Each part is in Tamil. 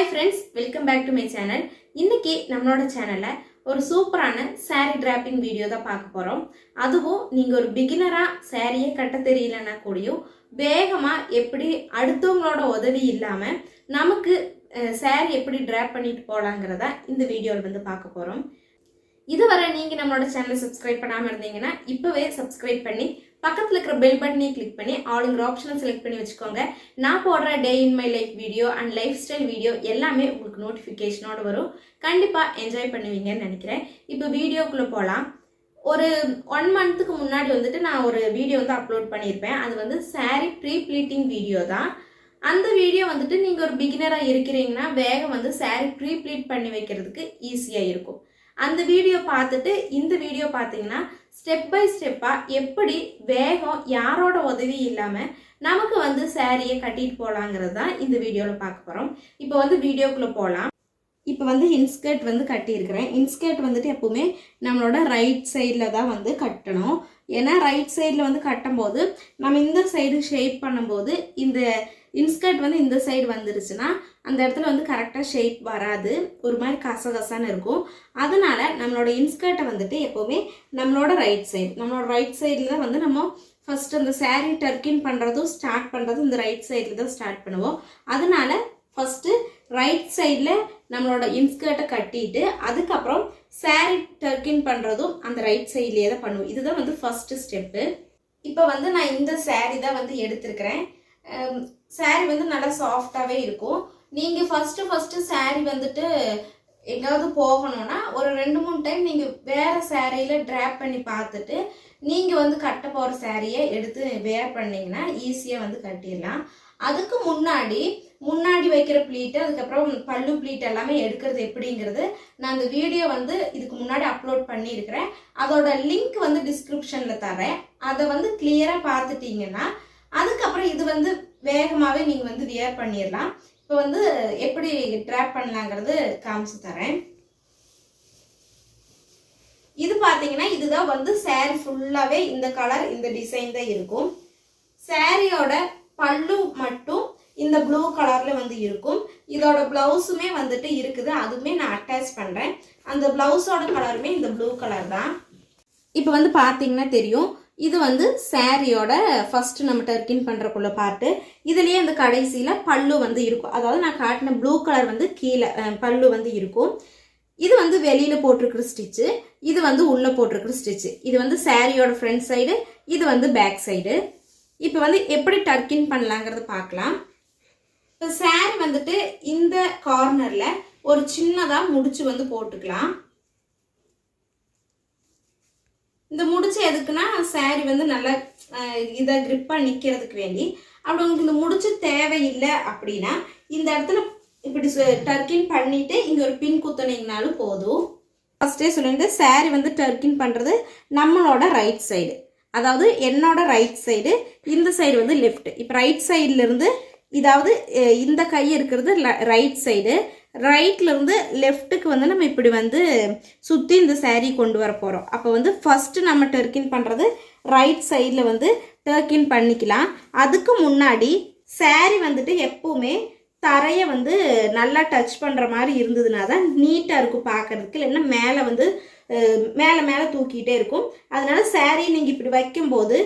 Hi friends welcome back to my channel இன்றைக்கி நம்மளோட சேனலில் ஒரு சூப்பரான சாரீ டிராப்பிங் வீடியோ தான் பார்க்க போகிறோம் அதுவும் நீங்கள் ஒரு பிகினராக சாரியே கட்ட தெரியலன்னா கூடயும் வேகமாக எப்படி அடுத்தவங்களோட உதவி இல்லாமல் நமக்கு saree எப்படி டிராப் பண்ணிட்டு போகலாங்கிறத இந்த வீடியோவில் வந்து பார்க்க போகிறோம் இதுவரை நீங்கள் நம்மளோட சேனலை சப்ஸ்கிரைப் பண்ணாமல் இருந்தீங்கன்னா இப்போவே சப்ஸ்கிரைப் பண்ணி பக்கத்தில் இருக்கிற பெல் பட்டனையும் கிளிக் பண்ணி ஆளுங்கிற ஆப்ஷனை செலக்ட் பண்ணி வச்சுக்கோங்க. நான் போடுற day in my life video and lifestyle video எல்லாமே உங்களுக்கு நோட்டிஃபிகேஷனோட வரும். கண்டிப்பாக என்ஜாய் பண்ணுவீங்கன்னு நினைக்கிறேன். இப்போ வீடியோக்குள்ளே போகலாம் ஒரு ஒன் மந்த்துக்கு முன்னாடி வந்துட்டு நான் ஒரு வீடியோ வந்து அப்லோட் பண்ணியிருப்பேன். அது வந்து saree ப்ரீ ப்ளீட்டிங் வீடியோ தான். அந்த வீடியோ வந்துட்டு நீங்கள் ஒரு பிகினராக இருக்கிறீங்கன்னா வேகம் வந்து saree ப்ரீ ப்ளீட் பண்ணி வைக்கிறதுக்கு ஈஸியாக இருக்கும். அந்த வீடியோ பார்த்துட்டு இந்த வீடியோ பார்த்தீங்கன்னா ஸ்டெப் பை ஸ்டெப்பாக எப்படி வேகம் யாரோட உதவி இல்லாமல் நமக்கு வந்து சேரீயை கட்டிட்டு போகலாங்கிறது தான் இந்த வீடியோவில் பார்க்க போகிறோம் இப்போ வந்து வீடியோக்குள்ளே போகலாம் இப்போ வந்து இன்ஸ்கர்ட் வந்து கட்டியிருக்கிறேன். இன்ஸ்கர்ட் வந்துட்டு எப்போவுமே நம்மளோட ரைட் சைடில் தான் வந்து கட்டணும். ஏன்னா ரைட் சைடில் வந்து கட்டும்போது நம்ம இந்த சைடு ஷேப் பண்ணும்போது இந்த இன்ஸ்கர்ட் வந்து இந்த சைடு வந்துருச்சுன்னா அந்த இடத்துல வந்து கரெக்டாக ஷேப் வராது. ஒரு மாதிரி கசகசான்னு இருக்கும். அதனால நம்மளோட இன்ஸ்கர்ட்டை வந்துட்டு எப்போவுமே நம்மளோட ரைட் சைடு நம்மளோட ரைட் சைடில் தான் வந்து நம்ம ஃபஸ்ட் அந்த சாரீ டர்க்கின் பண்ணுறதும் ஸ்டார்ட் பண்ணுறதும் இந்த ரைட் சைடில் தான் ஸ்டார்ட் பண்ணுவோம். அதனால ஃபஸ்ட்டு ரைட் சைடில் நம்மளோட இன்ஸ்கர்ட்டை கட்டிட்டு அதுக்கப்புறம் saree டர்க்கின் பண்ணுறதும் அந்த ரைட் சைட்லேயே தான் பண்ணுவோம். இதுதான் வந்து ஃபஸ்ட்டு ஸ்டெப்பு இப்போ வந்து நான் இந்த saree தான் வந்து எடுத்திருக்கிறேன். Um, saree வந்து நல்லா சாஃப்டாகவே இருக்கும். நீங்கள் ஃபஸ்ட்டு ஃபஸ்ட்டு saree வந்துட்டு எங்காவது போகணும்னா ஒரு ரெண்டு மூணு டைம் நீங்கள் வேறு சேரீயில் ட்ராப் பண்ணி பார்த்துட்டு நீங்கள் வந்து கட்ட போகிற சேரீயை எடுத்து வேர் பண்ணிங்கன்னா ஈஸியாக வந்து கட்டிடலாம். அதுக்கு முன்னாடி முன்னாடி வைக்கிற ப்ளீட்டு அதுக்கப்புறம் பல்லு ப்ளீட் எல்லாமே எடுக்கிறது எப்படிங்கிறது நான் அந்த வீடியோ வந்து இதுக்கு முன்னாடி அப்லோட் பண்ணியிருக்கிறேன். அதோட லிங்க் வந்து டிஸ்கிரிப்ஷனில் தரேன். அதை வந்து கிளியராக பார்த்துட்டிங்கன்னா அதுக்கப்புறம் இது வந்து வேகமாகவே நீங்கள் வந்து வியர் பண்ணிடலாம். இப்போ வந்து எப்படி ட்ராப் பண்ணலாங்கிறது காமிச்சு தரேன். இது பார்த்தீங்கன்னா இதுதான் வந்து சேரீ ஃபுல்லாகவே இந்த கலர் இந்த டிசைன் தான் இருக்கும். சேரீயோட பல்லு மட்டும் இந்த ப்ளூ கலரில் வந்து இருக்கும். இதோட ப்ளவுஸுமே வந்துட்டு இருக்குது. அதுவுமே நான் அட்டாச் பண்ணுறேன் அந்த ப்ளவுஸோட கலருமே இந்த ப்ளூ கலர் தான். இப்போ வந்து பார்த்தீங்கன்னா தெரியும். இது வந்து சாரியோட ஃபஸ்ட்டு நம்ம டர்க்கின் பண்ணுறக்குள்ள பார்ட்டு இதுலேயே அந்த கடைசியில் பல்லு வந்து இருக்கும். அதாவது நான் காட்டின ப்ளூ கலர் வந்து கீழே பல்லு வந்து இருக்கும். இது வந்து வெளியில் போட்டிருக்கிற ஸ்டிச்சு இது வந்து உள்ளே போட்டிருக்கிற ஸ்டிச்சு இது வந்து சாரியோட ஃப்ரண்ட் சைடு இது வந்து பேக் சைடு இப்போ வந்து எப்படி டர்க்கின் பண்ணலாங்கிறத பார்க்கலாம். இப்போ சாரி வந்துட்டு இந்த கார்னரில் ஒரு சின்னதாக முடிச்சு வந்து போட்டுக்கலாம். இந்த முடிச்சு எதுக்குன்னா சாரி வந்து நல்லா இதை க்ரிப்பாக நிற்கிறதுக்கு வேண்டி. அப்படி உங்களுக்கு இந்த முடிச்சு தேவையில்லை அப்படின்னா இந்த இடத்துல இப்படி டர்க்கின் பண்ணிட்டு இங்கே ஒரு பின் குத்துனீங்கனாலும் போதும். ஃபஸ்ட்டே சொல்லிட்டு சாரி வந்து டர்க்கின் பண்ணுறது நம்மளோட ரைட் சைடு அதாவது என்னோட ரைட் சைடு இந்த சைடு வந்து லெஃப்ட் இப்போ ரைட் சைட்லேருந்து இதாவது இந்த கை இருக்கிறது ரைட் சைடு ரைட்லேருந்து லெஃப்ட்டுக்கு வந்து நம்ம இப்படி வந்து சுற்றி இந்த சேரீ கொண்டு வர போகிறோம் அப்போ வந்து ஃபஸ்ட்டு நம்ம டர்க்கின் பண்ணுறது ரைட் சைடில் வந்து டர்க்கின் பண்ணிக்கலாம். அதுக்கு முன்னாடி சேரீ வந்துட்டு எப்போவுமே தரையை வந்து நல்லா டச் பண்ணுற மாதிரி இருந்ததுனா தான் நீட்டாக இருக்கும் பார்க்குறதுக்கு. இல்லைன்னா மேலே வந்து மேலே மேலே தூக்கிட்டே இருக்கும். அதனால சேரீ நீங்கள் இப்படி வைக்கும்போது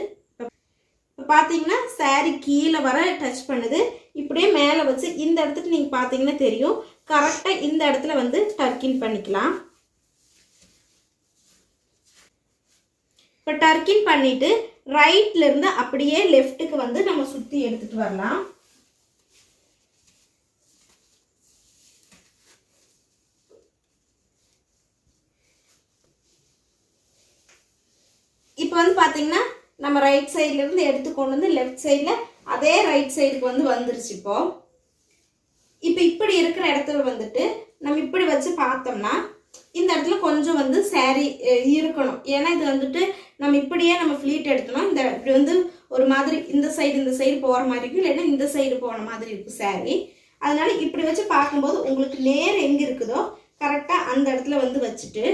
இப்போ பார்த்தீங்கன்னா சேரீ கீழே வர டச் பண்ணுது. இப்படியே மேலே வச்சு இந்த இடத்துக்கு நீங்கள் பார்த்தீங்கன்னா தெரியும். கரெக்டாக இந்த இடத்துல வந்து டர்க்கின் பண்ணிக்கலாம். இப்போ டர்க்கின் பண்ணிட்டு ரைட்ல இருந்து அப்படியே லெஃப்ட்டுக்கு வந்து நம்ம சுற்றி எடுத்துட்டு வரலாம். இப்போ வந்து பார்த்தீங்கன்னா நம்ம ரைட் சைட்லேருந்து எடுத்து கொண்டு வந்து லெஃப்ட் சைடில் அதே ரைட் சைடுக்கு வந்து வந்துருச்சு இப்போது இப்போ இப்படி இருக்கிற இடத்துல வந்துட்டு நம்ம இப்படி வச்சு பார்த்தோம்னா இந்த இடத்துல கொஞ்சம் வந்து saree இருக்கணும். ஏன்னா இது வந்துட்டு நம்ம இப்படியே நம்ம ஃப்ளீட் எடுத்தோம்னா இந்த இப்படி வந்து ஒரு மாதிரி இந்த சைடு இந்த சைடு போகிற மாதிரி இருக்கும். இல்லைன்னா இந்த சைடு போன மாதிரி இருக்கும் saree. அதனால இப்படி வச்சு பார்க்கும்போது உங்களுக்கு நேர் எங்கே இருக்குதோ கரெக்டாக அந்த இடத்துல வந்து வச்சுட்டு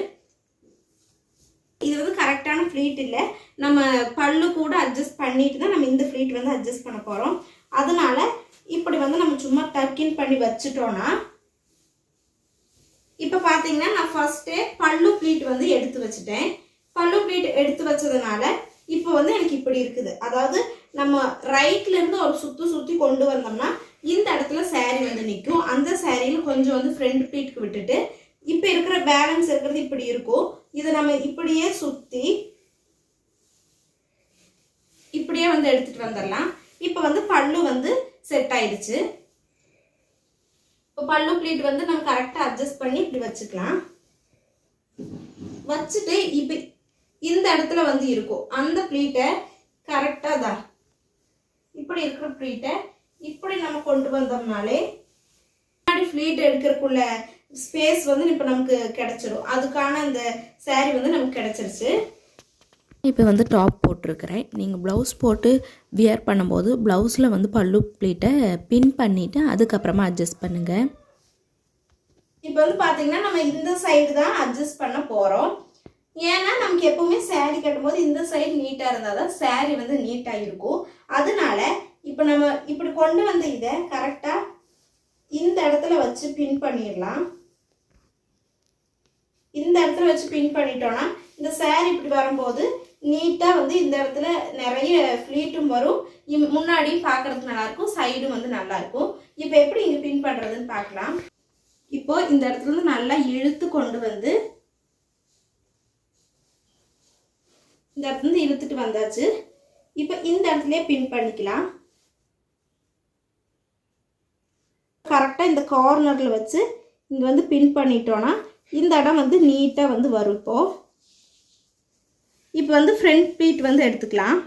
இது வந்து கரெக்டான ஃப்ளீட் இல்லை. நம்ம பல்லு கூட அட்ஜஸ்ட் பண்ணிட்டு தான் நம்ம இந்த ஃப்ளீட் வந்து அட்ஜஸ்ட் பண்ண போகிறோம் அதனால இப்படி வந்து நம்ம சும்மா டர்க்கின் பண்ணி வச்சுட்டோன்னா இப்போ பார்த்தீங்கன்னா நான் ஃபஸ்ட்டே பல்லு ப்ளீட் வந்து எடுத்து வச்சுட்டேன். பல்லு ப்ளீட் எடுத்து வச்சதுனால இப்போ வந்து எனக்கு இப்படி இருக்குது. அதாவது நம்ம ரைட்லேருந்து ஒரு சுற்றி சுற்றி கொண்டு வந்தோம்னா இந்த இடத்துல சேரீ வந்து நிற்கும் அந்த சேரீயில் கொஞ்சம் வந்து ஃப்ரண்ட் ப்ளீட்க்கு விட்டுட்டு இப்போ இருக்கிற பேலன்ஸ் இருக்கிறது இப்படி இருக்கும். இதை நம்ம இப்படியே சுற்றி இப்படியே வந்து எடுத்துகிட்டு வந்துடலாம். இப்போ வந்து பல்லு வந்து செட் ஆயிடுச்சு. இப்போ பல்லு ப்ளீட் வந்து நம்ம கரெக்டாக அட்ஜஸ்ட் பண்ணி இப்படி வச்சுக்கலாம். வச்சுட்டு இப்போ இந்த இடத்துல வந்து இருக்கும். அந்த ப்ளீட்டை கரெக்டாக தான். இப்படி இருக்கிற ப்ளீட்டை இப்படி நம்ம கொண்டு வந்தோம்னாலே முன்னாடி ஃப்ளீட் எடுக்கிறதுக்குள்ள ஸ்பேஸ் வந்து இப்போ நமக்கு கிடச்சிடும் அதுக்கான அந்த சேரீ வந்து நமக்கு கிடச்சிருச்சு. இப்போ வந்து டாப் போட்டிருக்கிறேன். நீங்கள் ப்ளவுஸ் போட்டு வியர் பண்ணும்போது ப்ளவுஸில் வந்து பல்லு ப்ளீட்டை பின் பண்ணிவிட்டு அதுக்கப்புறமா அட்ஜஸ்ட் பண்ணுங்கள் இப்போ வந்து பார்த்தீங்கன்னா நம்ம இந்த சைடு தான் அட்ஜஸ்ட் பண்ண போகிறோம் ஏன்னா நமக்கு எப்பவுமே சேரீ கட்டும்போது இந்த சைடு நீட்டாக இருந்தால் தான் சேரீ வந்து நீட்டாக இருக்கும். அதனால இப்போ நம்ம இப்படி கொண்டு வந்த இதை கரெக்டாக இந்த இடத்துல வச்சு பின் பண்ணிடலாம். இந்த இடத்துல வச்சு பின் பண்ணிட்டோம்னா இந்த சேரீ இப்படி வரும்போது நீட்டாக வந்து இந்த இடத்துல நிறைய ஃப்ளீட்டும் வரும். இம்- முன்னாடியும் பார்க்கறதுக்கு நல்லாயிருக்கும் சைடும் வந்து நல்லாயிருக்கும். இப்போ எப்படி இங்கே பின் பண்ணுறதுன்னு பார்க்கலாம். இப்போ இந்த இடத்துலருந்து நல்லா இழுத்து கொண்டு வந்து இந்த இடத்துல இழுத்துட்டு வந்தாச்சு. இப்போ இந்த இடத்துலயே பின் பண்ணிக்கலாம். கரெக்டாக இந்த கார்னரில் வச்சு இங்கே வந்து பின் பண்ணிட்டோன்னா இந்த இடம் வந்து நீட்டாக வந்து வரும் இப்போது இப்போ வந்து ஃப்ரண்ட் ப்ளீட் வந்து எடுத்துக்கலாம்.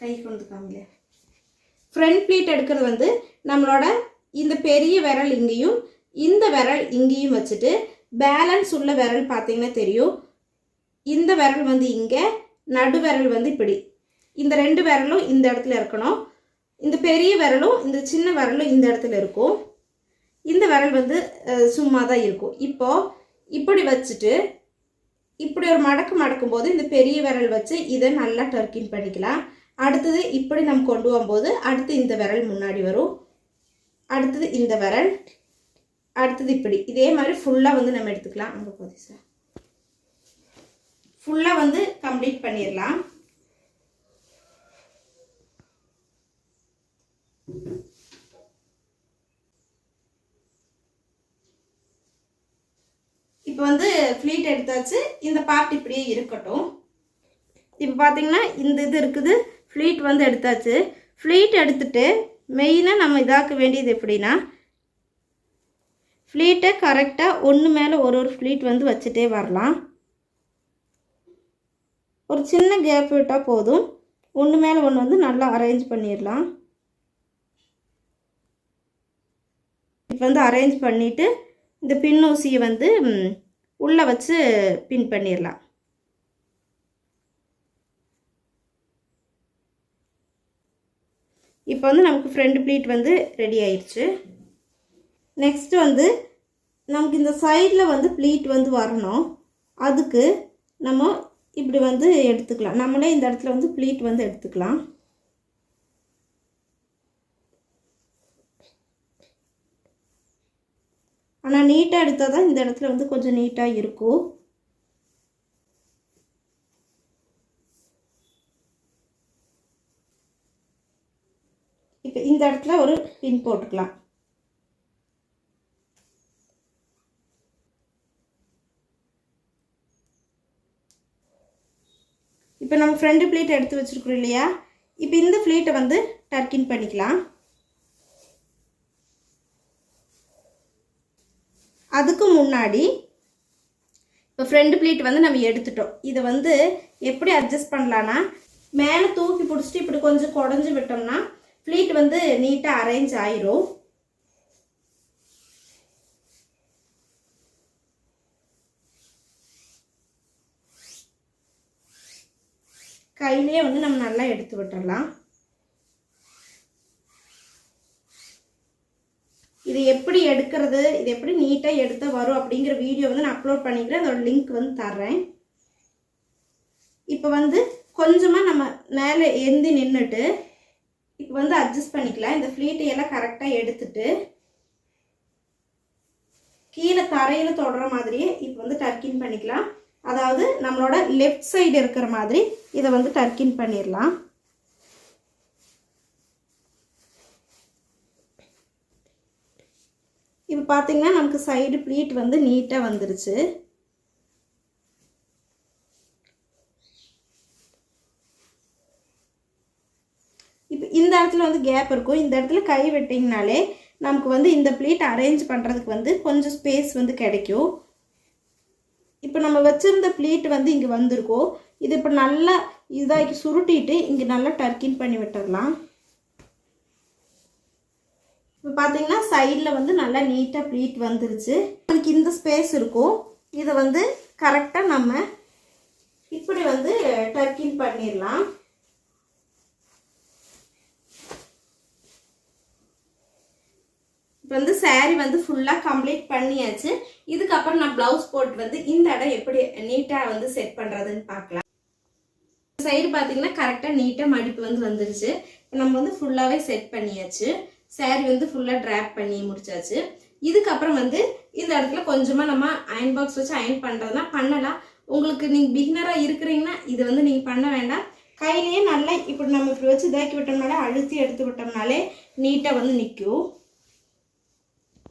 கை கொண்டு ஃப்ரண்ட் ப்ளீட் எடுக்கிறது வந்து நம்மளோட இந்த பெரிய விரல் இங்கேயும் இந்த விரல் இங்கேயும் வச்சுட்டு பேலன்ஸ் உள்ள விரல் பார்த்தீங்கன்னா தெரியும். இந்த விரல் வந்து இங்கே நடு விரல் வந்து இப்படி. இந்த ரெண்டு விரலும் இந்த இடத்துல இருக்கணும். இந்த பெரிய விரலும் இந்த சின்ன விரலும் இந்த இடத்துல இருக்கும். இந்த விரல் வந்து சும்மா தான் இருக்கும். இப்போ இப்படி வச்சுட்டு இப்படி ஒரு மடக்கு மடக்கும் போது இந்த பெரிய விரல் வச்சு இதை நல்லா டர்க்கின் பண்ணிக்கலாம். அடுத்தது இப்படி நம்ம கொண்டு வரும்போது அடுத்து இந்த விரல் முன்னாடி வரும். அடுத்தது இந்த விரல். அடுத்தது இப்படி. இதே மாதிரி ஃபுல்லாக வந்து நம்ம எடுத்துக்கலாம். அங்கே போதும் சார் ஃபுல்லாக வந்து கம்ப்ளீட் பண்ணிடலாம். இப்போ வந்து ஃப்ளீட் எடுத்தாச்சு. இந்த பார்ட் இப்படியே இருக்கட்டும். இப்போ பார்த்தீங்கன்னா இந்த இது இருக்குது. ஃப்ளீட் வந்து எடுத்தாச்சு. ஃப்ளீட் எடுத்துட்டு மெயினாக நம்ம இதாக்க வேண்டியது எப்படின்னா ஃப்ளீட்டை கரெக்டாக ஒன்று மேலே ஒரு ஒரு ஃப்ளீட் வந்து வச்சுட்டே வரலாம். ஒரு சின்ன கேப் விட்டால் போதும். ஒன்று மேலே ஒன்று வந்து நல்லா அரேஞ்ச் பண்ணிடலாம். இப்போ வந்து அரேஞ்ச் பண்ணிவிட்டு இந்த பின் ஊசியை வந்து உள்ளே வச்சு பின் பண்ணிடலாம் இப்போ வந்து நமக்கு ஃப்ரண்ட் ப்ளீட் வந்து ரெடி ஆயிடுச்சு நெக்ஸ்ட்டு வந்து நமக்கு இந்த சைடில் வந்து ப்ளீட் வந்து வரணும். அதுக்கு நம்ம இப்படி வந்து எடுத்துக்கலாம். நம்மளே இந்த இடத்துல வந்து ப்ளீட் வந்து எடுத்துக்கலாம். ஆனால் நீட்டாக எடுத்தால் தான் இந்த இடத்துல வந்து கொஞ்சம் நீட்டாக இருக்கும். இப்போ இந்த இடத்துல ஒரு பின் போட்டுக்கலாம். இப்போ நம்ம ஃப்ரண்ட் பிளேட் எடுத்து வச்சுருக்குறோம் இல்லையா? இப்போ இந்த பிளேட்டை வந்து டர்க்கின் பண்ணிக்கலாம். அதுக்கு முன்னாடி இப்போ ஃப்ரண்ட் பிளேட் வந்து நம்ம எடுத்துட்டோம். இதை வந்து எப்படி அட்ஜஸ்ட் பண்ணலான்னா மேலே தூக்கி பிடிச்சிட்டு இப்படி கொஞ்சம் குடஞ்சி விட்டோம்னா ஃப்ளீட் வந்து நீட்டாக அரேஞ்ச் ஆயிரும். கையிலேயே வந்து நம்ம நல்லா எடுத்து விட்டுடலாம். இது எப்படி எடுக்கிறது இது எப்படி நீட்டாக எடுத்த வரும் அப்படிங்கிற வீடியோ வந்து நான் அப்லோட் பண்ணிக்கிறேன். அதோட லிங்க் வந்து தர்றேன். இப்போ வந்து கொஞ்சமாக நம்ம மேலே எந்தி நின்றுட்டு இப்போ வந்து அட்ஜஸ்ட் பண்ணிக்கலாம். இந்த ஃப்ளீட்டை எல்லாம் கரெக்டாக எடுத்துட்டு கீழே தரையில் தொடுற மாதிரியே இப்போ வந்து டர்க்கின் பண்ணிக்கலாம். அதாவது நம்மளோட லெஃப்ட் சைடு இருக்கிற மாதிரி இதை வந்து டர்க்கின் பண்ணிடலாம். இப்போ பார்த்தீங்கன்னா நமக்கு சைடு ப்ளீட் வந்து நீட்டாக வந்துருச்சு. இப்போ இந்த இடத்துல வந்து கேப் இருக்கும். இந்த இடத்துல கை வெட்டிங்கனாலே நமக்கு வந்து இந்த ப்ளீட் அரேஞ்ச் பண்ணுறதுக்கு வந்து கொஞ்சம் ஸ்பேஸ் வந்து கிடைக்கும். இப்போ நம்ம வச்சுருந்த ப்ளீட் வந்து இங்கே வந்திருக்கோம். இது இப்போ நல்லா இதாக்கி சுருட்டிட்டு இங்கே நல்லா டர்க்கின் பண்ணி விட்டுடலாம் இப்போ பார்த்தீங்கன்னா சைடில் வந்து நல்லா நீட்டாக ப்ளீட் வந்துருச்சு. நமக்கு இந்த ஸ்பேஸ் இருக்கும். இதை வந்து கரெக்டாக நம்ம இப்படி வந்து டர்க்கின் பண்ணிடலாம் இப்போ வந்து சேரீ வந்து ஃபுல்லாக கம்ப்ளீட் பண்ணியாச்சு. இதுக்கப்புறம் நான் ப்ளவுஸ் போட்டு வந்து இந்த இடம் எப்படி நீட்டாக வந்து செட் பண்ணுறதுன்னு பார்க்கலாம் சைடு பார்த்தீங்கன்னா கரெக்டாக நீட்டாக மடிப்பு வந்து வந்துருச்சு. நம்ம வந்து ஃபுல்லாகவே செட் பண்ணியாச்சு. Saree வந்து ஃபுல்லாக ட்ராப் பண்ணி முடிச்சாச்சு. இதுக்கப்புறம் வந்து இந்த இடத்துல கொஞ்சமாக நம்ம அயன் பாக்ஸ் வச்சு அயன் பண்ணுறதுனா பண்ணலாம். உங்களுக்கு நீங்கள் பிகினராக இருக்கிறீங்கன்னா இது வந்து நீங்கள் பண்ண வேண்டாம். கையிலேயே நல்லா இப்படி நம்ம இப்படி வச்சு இதாக்கி விட்டோம்னாலே அழுத்தி எடுத்து விட்டோம்னாலே நீட்டாக வந்து நிற்கும்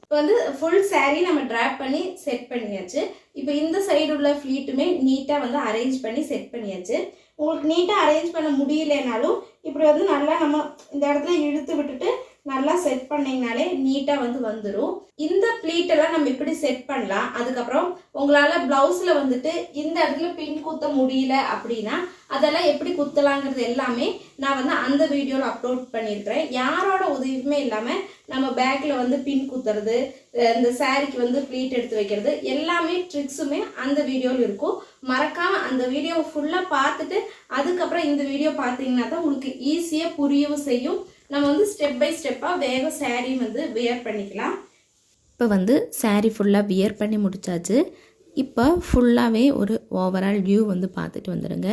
இப்போ வந்து ஃபுல் saree நம்ம ட்ராப் பண்ணி செட் பண்ணியாச்சு. இப்போ இந்த சைடு உள்ள ஃப்ளீட்டுமே நீட்டாக வந்து அரேஞ்ச் பண்ணி செட் பண்ணியாச்சு. உங்களுக்கு நீட்டாக அரேஞ்ச் பண்ண முடியலனாலும் இப்படி வந்து நல்லா நம்ம இந்த இடத்துல இழுத்து விட்டுட்டு நல்லா செட் பண்ணிங்கனாலே நீட்டாக வந்து வந்துடும் இந்த ப்ளீட்டெல்லாம் நம்ம இப்படி செட் பண்ணலாம். அதுக்கப்புறம் உங்களால் ப்ளவுஸில் வந்துட்டு இந்த இடத்துல பின் குத்த முடியல அப்படின்னா அதெல்லாம் எப்படி குத்தலாங்கிறது எல்லாமே நான் வந்து அந்த வீடியோவில் அப்லோட் பண்ணியிருக்கிறேன் யாரோட உதவியுமே இல்லாமல் நம்ம பேக்கில் வந்து பின் குத்துறது இந்த சாரிக்கு வந்து ப்ளீட் எடுத்து வைக்கிறது எல்லாமே ட்ரிக்ஸுமே அந்த வீடியோவில் இருக்கும். மறக்காம அந்த வீடியோவை ஃபுல்லாக பார்த்துட்டு அதுக்கப்புறம் இந்த வீடியோ பார்த்தீங்கன்னா தான் உங்களுக்கு ஈஸியாக புரியவும் செய்யும். நம்ம வந்து ஸ்டெப் பை ஸ்டெப்பாக வேக சேரீ வந்து வியர் பண்ணிக்கலாம். இப்போ வந்து சேரீ ஃபுல்லாக வியர் பண்ணி முடிச்சாச்சு. இப்போ ஃபுல்லாகவே ஒரு ஓவரால் வியூ வந்து பார்த்துட்டு வந்துடுங்க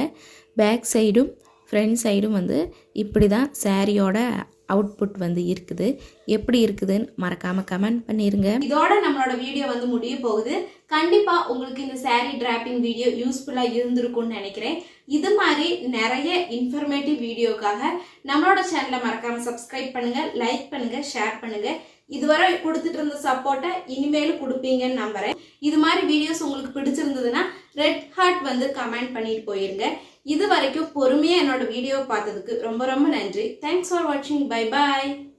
பேக் சைடும் ஃப்ரண்ட் சைடும் வந்து இப்படி தான் சாரியோட அவுட்புட் வந்து இருக்குது. எப்படி இருக்குதுன்னு மறக்காமல் கமெண்ட் பண்ணிடுங்க இதோட நம்மளோட வீடியோ வந்து முடிய போகுது. கண்டிப்பா உங்களுக்கு இந்த சாரீ டிராப்பிங் வீடியோ யூஸ்ஃபுல்லா இருந்திருக்கும்னு நினைக்கிறேன். இது மாதிரி நிறைய இன்ஃபர்மேட்டிவ் வீடியோக்காக நம்மளோட சேனலை மறக்காம சப்ஸ்கிரைப் பண்ணுங்க லைக் பண்ணுங்க ஷேர் பண்ணுங்க. இதுவரை கொடுத்துட்டு இருந்த சப்போர்ட்டை இனிமேலும் கொடுப்பீங்கன்னு நம்புறேன். இது மாதிரி வீடியோஸ் உங்களுக்கு பிடிச்சிருந்ததுன்னா ரெட் ஹார்ட் வந்து கமெண்ட் பண்ணிட்டு போயிருங்க. இது வரைக்கும் பொறுமையாக என்னோட வீடியோ பார்த்ததுக்கு ரொம்ப ரொம்ப நன்றி. தேங்க்ஸ் ஃபார் வாட்சிங் பை பாய்